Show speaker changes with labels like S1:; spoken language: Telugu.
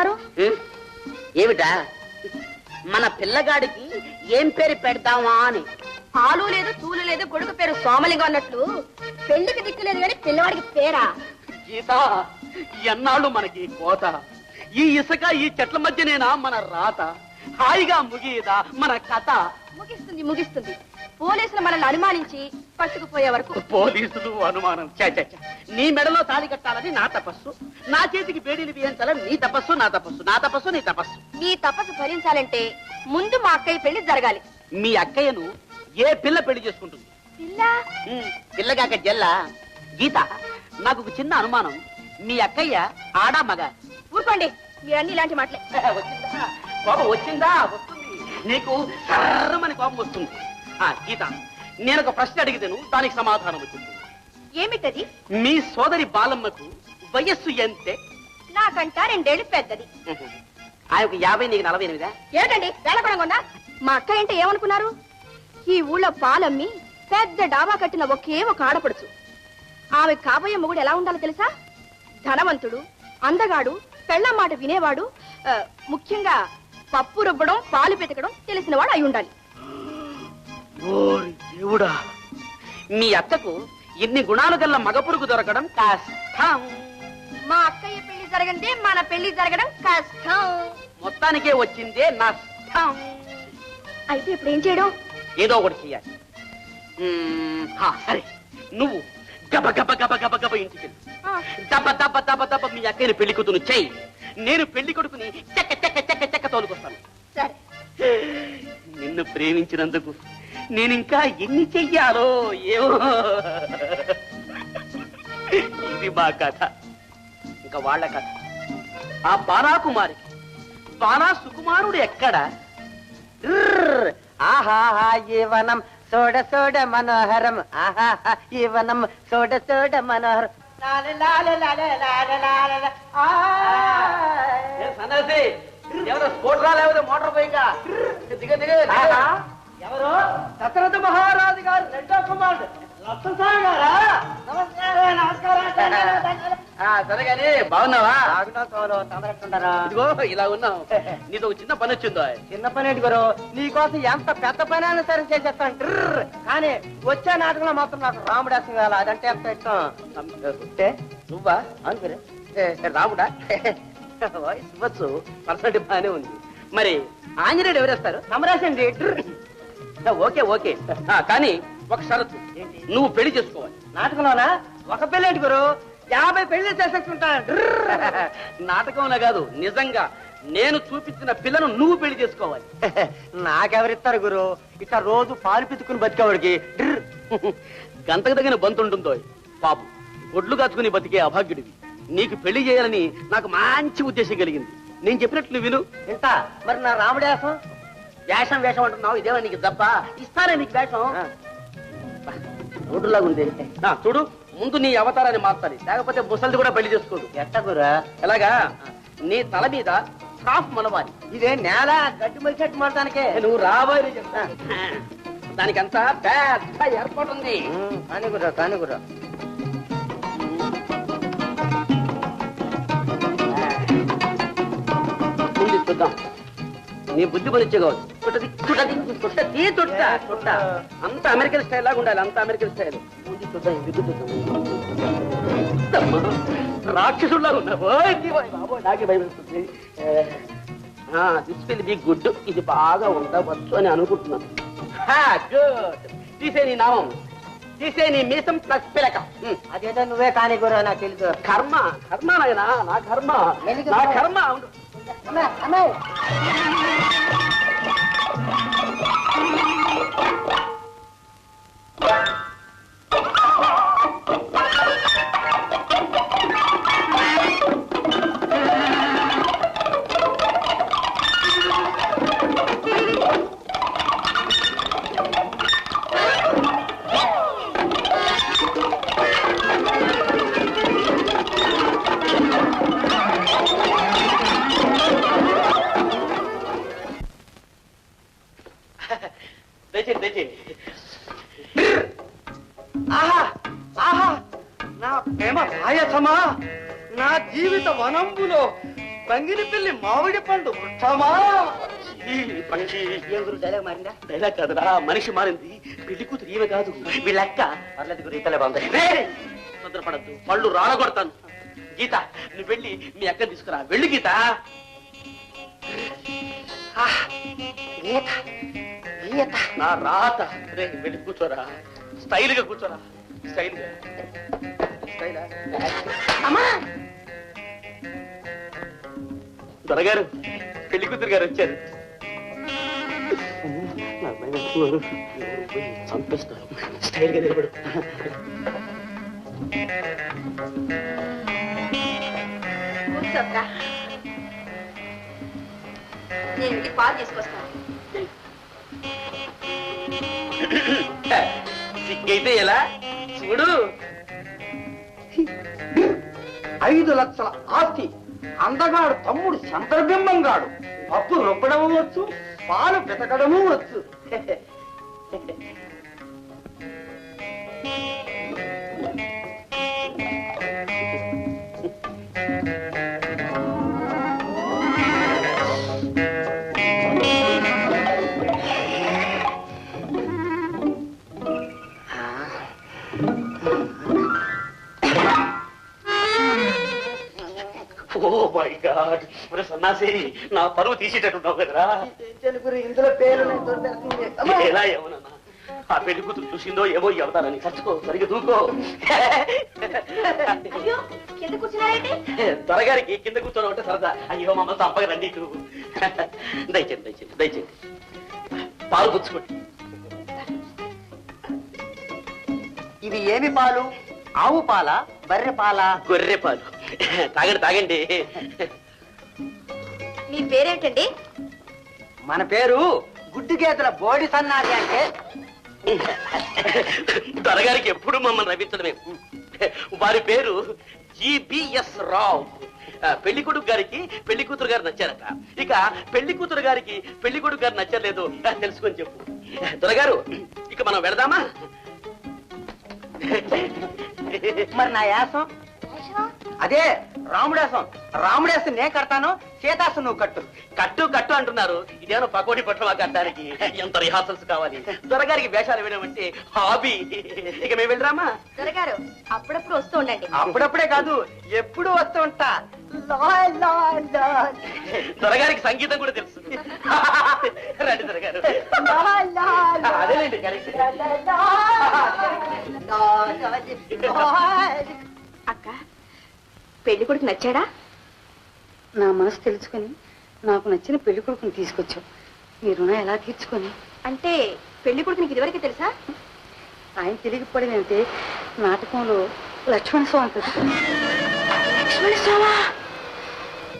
S1: ఉం? ఏమిటా? మన పిల్లగాడికి ఏం పేరు పెడతామా అని.
S2: పాలు లేదు తూలు లేదు కొడుకు పేరు సోమలింగం అన్నట్లు పెళ్ళికి దిక్కులేదు కానీ పిల్లవాడికి పేరా?
S1: గీత ఎన్నాళ్ళు మనకి కోత? ఈ ఇసుక ఈ చెట్ల మధ్యనేనా మన రాత? హాయిగా ముగియదా మన కథ?
S2: ముగిస్తుంది ముగిస్తుంది. పోలీసులు మనల్ని అనుమానించి పట్టుకుపోయే వరకు
S1: పోలీసులు అనుమానం. ఛ, ఛ. నీ మెడలో తాళి కట్టాలని నా తపస్సు. నా చేతికి బేడీలు బిగించాలని నీ తపస్సు నా తపస్సు నా తపస్సు నీ తపస్సు.
S2: మీ తపస్సు భరించాలంటే ముందు మా అక్కయ్య పెళ్ళి జరగాలి.
S1: మీ అక్కయ్యను ఏ పిల్ల పెళ్ళి చేసుకుంటుంది?
S2: పిల్ల?
S1: ఉమ్, పిల్లగాక జల్ల. గీత నాకు ఒక చిన్న అనుమానం. మీ అక్కయ్య ఆడా మగ?
S2: ఊరుకోండి మీరన్నీ ఇలాంటి మాటలే.
S1: వచ్చిందా? కోపం వచ్చిందా? వస్తుంది. నీకు సర్రమని కోపం వస్తుంది. ఆ గీత నేను ఒక ప్రశ్న అడిగితేను దానికి సమాధానం వచ్చింది.
S2: ఏమిటది?
S1: మీ సోదరి బాలమ్మకు వయస్సు ఎంతే?
S2: నాకంట రెండేళ్ళు పెద్దది.
S1: ఆయనకు యాభై నీకు నలభై ఎనిమిదా?
S2: ఏమిటండి వేళకొడంగా మా అక్క అంటే ఏమనుకున్నారు? ఈ ఊళ్ళో పాలమ్మి పెద్ద డాబా కట్టిన ఒకే ఒక ఆడపడుచు. ఆమె కాబోయే మొగుడు ఎలా ఉండాలో తెలుసా? ధనవంతుడు అందగాడు పెళ్ళం మాట వినేవాడు ముఖ్యంగా పప్పు రుబ్బడం పాలు పెతకడం తెలిసినవాడు అయి ఉండాలి.
S1: దేవుడా మీ అక్కకు ఇన్ని గుణాలు గల్ల మగపురుగు దొరకడం కష్టం.
S2: మా అక్కయ్య పెళ్ళి జరగందే మన పెళ్ళి జరగడం కష్టం.
S1: మొత్తానికే వచ్చిందే నష్టం.
S2: అయితే ఇప్పుడు ఏం చేయడం?
S1: ఏదో ఒకటి చెయ్యాలి. మ్మ్, హా, సరే. నువ్వు గబ గబ గబ గబ గబ ఇంటికి వెళ్ళు.
S2: ఆ,
S1: దబ దబ దబ దబ మీ అక్కని పెళ్ళి కూతురు చెయ్యి. నేను పెళ్ళి కొడుకుని చెక్క చెక్క చెక్క చెక్క తోలుకొస్తాను.
S2: సరే.
S1: నిన్ను ప్రేమించినందుకు నేను ఇంకా ఎన్ని చెయ్యాలో ఏమో ఇది మా కథ. ఇంకా వాళ్ళ కథ. ఆ బాలాకుమారికి బాలా సుకుమారుడు ఎక్కడ.
S3: ఆహాహా జీవనం సోడ సోడ మనోహరం. ఆహాహా జీవనం సోడ సోడ మనోహరం.
S1: ఎవరో స్కూటరా లేకపోతే మోటార్ బైకా? దిగ.
S3: ఎవరు? దశరథ మహారాజు గారు రెండో కుమారుడు లక్ష్మణ్ గారా నమస్కారం నమస్కారం
S1: ఆ, సరే కానీ బాగున్నావా? ఇదిగో ఇలా ఉన్నావు. నీతో చిన్న పని వచ్చిందో
S3: చిన్న పని ఏంటి గురు? నీకోసం ఎంత పెద్ద పని అయినా సరే చేసేస్తాను. కానీ వచ్చే నాటకంలో మాత్రం నాకు రాముడాసం కావాలి. అదంటే ఎంత ఇష్టం?
S1: నువ్వా? ఏ, రాముడా? వాయిస్ ఇవ్వచ్చు పర్సనల్ బాగానే ఉంది. మరి ఆంజనేయుడు ఎవరేస్తారు?
S3: సమరాశండి.
S1: Okay okay. కానీ ఒక షరతు? నువ్వు పెళ్ళి చేసుకోవాలి.
S3: నాటకంలోనా? ఒక పెళ్ళి ఏంటి గురు? యాభై పెళ్ళి చేసేసుకుంటా.
S1: నాటకంలో కాదు నిజంగా నేను చూపించిన పిల్లను నువ్వు పెళ్ళి చేసుకోవాలి
S3: నాకెవరిస్తారు గురు ఇట్లా రోజు పాలు పితుకుని బతికేవాడికి
S1: గంతకు తగిన బంతుంటుందో పాపు ఒడ్లు కాచుకుని బతికే అభాగ్యుడివి నీకు పెళ్ళి చేయాలని నాకు మంచి ఉద్దేశం కలిగింది నేను చెప్పినట్లు నువ్వు విను
S3: ఇంత మరి నా రాముడాసం
S1: వేషం వేషం అంటున్నావు ఇదేమో నీకు దప్ప ఇస్తానే నీకు వేషం రోడ్డులాగా ఉంది. ఆ, చూడు ముందు నీ అవతారాన్ని మార్చాలి. లేకపోతే ముసలిది కూడా పెళ్ళి చేసుకోదు.
S3: ఎట్ట గురు
S1: ఎలాగా? నీ తల మీద స్కాఫ్ మనవాలి
S3: ఇదే నేల గడ్డి మలిచెట్టు మాడటానికే
S1: నువ్వు రాబోయే చెప్తా. దానికంతా పెద్ద ఏర్పాటు ఉంది.
S3: కానీ గురు కానీ గురు
S1: చూద్దాం. నీ బుద్ధి పనిచ్చే కావచ్చు చుట్టది చుట్టది చుట్టది చుట్ట చుట్ట. అంత అమెరికన్ స్టైల్ లాగా ఉండాలి అంత అమెరికన్ స్టైల్. రాక్షసుల్లాగా ఉన్నావు. నాకే దిస్ విల్ బి గుడ్ ఇది బాగా ఉండవచ్చు అని అనుకుంటున్నాను. గుడ్ తీసే నీ నామం. తీసే నీ మీసం ప్లస్ పిలక.
S3: అదేదో నువ్వే కానీ గురు నాకు తెలుసు.
S1: కర్మ కర్మ నాయనా నా కర్మ. నా కర్మ
S3: Amel, Amel.
S1: దయచేయండి దయచేయండి.
S3: ఆహా ఆహా. నా ప్రేమ నా జీవిత వనంబులో పిల్లి మామిడి పండు వృక్షమా డైలాగ్ మారిందా?
S1: డైలాగ్ కాదురా మనిషి మారింది. పెళ్ళి కూతురు ఈమె కాదు. వీళ్ళక్క
S3: పర్లేదు గురు ఇతలే బాగుంది!
S1: తొందరపడద్దు. పళ్ళు రాలగొడతాను. గీత నువ్వు వెళ్ళి మీ అక్కని తీసుకురా. వెళ్ళి! గీత. నా రాత. రే వెళ్ళి కూర్చోరా. స్టైల్గా కూర్చోరా. స్టైల్. అమ్మా! దొరగారు పెళ్ళి కూతురు గారు వచ్చారు. చంపేస్తారు స్టైల్గా నిలబడు
S2: నేను పాలు తీసుకొస్తాను.
S1: సిగ్గైతే ఎలా? చూడు.
S3: ఐదు లక్షల ఆస్తి అందగాడు తమ్ముడు చంద్రబింబంగాడు పప్పు రుబ్బడము వచ్చు పాలు పితకడము వచ్చు.
S1: మై గాడ్ ఒరే సన్నాసి నా పరువు తీసేటట్టున్నావు కదరా.
S3: తెలుగురు ఇందులో పేరు
S1: ఎలా ఏమన్నా ఆ పెళ్ళి కూతురు చూసిందో ఏమో అవుతానని చచ్చుకో సరిగ్గా దూకో త్వరగారికి కింద కూర్చోడం అంటే సరదా. అయ్యో మమ్మల్ని చంపగా రండి ఇటు. దయచేయండి దయచేయండి దయచేయండి. పాలు పుచ్చుకోండి.
S3: ఇది ఏమి పాలు? ఆవు పాల? బర్రె పాల?
S1: గొర్రె పాలు. తాగండి తాగండి.
S2: మీ పేరేంటండి
S3: మన పేరు గుడ్డు గేదెల బోడి సన్నాది అంటే.
S1: త్వరగారికి ఎప్పుడు మమ్మల్ని నవ్వించడమే వారి పేరు జిబిఎస్ రావు. పెళ్ళి కొడుకు గారికి పెళ్ళి కూతురు గారు నచ్చారట. ఇక పెళ్ళి కూతురు గారికి పెళ్ళి కొడుకు గారు నచ్చలేదు. తెలుసుకొని చెప్పు. దొరగారు ఇక మనం వెళదామా?
S3: మరి నా యాసం? అదే రాముడేసం. రాముడేసం నేను కడతాను సీతాసం నువ్వు కట్టు.
S1: కట్టు కట్టు అంటున్నారు. ఇదేమో పకోడి పట్ల కట్టడానికి. ఎంత రిహార్సల్స్ కావాలి. దొరగారికి వేషాలు వేయడం అంటే హాబీ. ఇక మేము వెళ్ళరామా
S2: దొరగారు అప్పుడప్పుడు వస్తూ ఉండండి.
S3: అప్పుడప్పుడే కాదు ఎప్పుడు వస్తూ ఉంటా.
S1: దొరగారికి సంగీతం కూడా తెలుసు. రండి దొరగారు. అదేలేండి కరెక్ట్.
S2: అక్క పెళ్ళి కొడుకు నచ్చాడా?
S4: నా మనసు తెలుసుకొని నాకు నచ్చిన పెళ్ళి కొడుకుని తీసుకొచ్చావు. మీ రుణం ఎలా తీర్చుకొని?
S2: అంటే పెళ్ళి కొడుకు నీకు ఇదివరకే తెలుసా?
S4: ఆయన తెలియకపోవడం ఏమిటి? నాటకంలో లక్ష్మణ స్వామి
S2: లక్ష్మణ స్వామా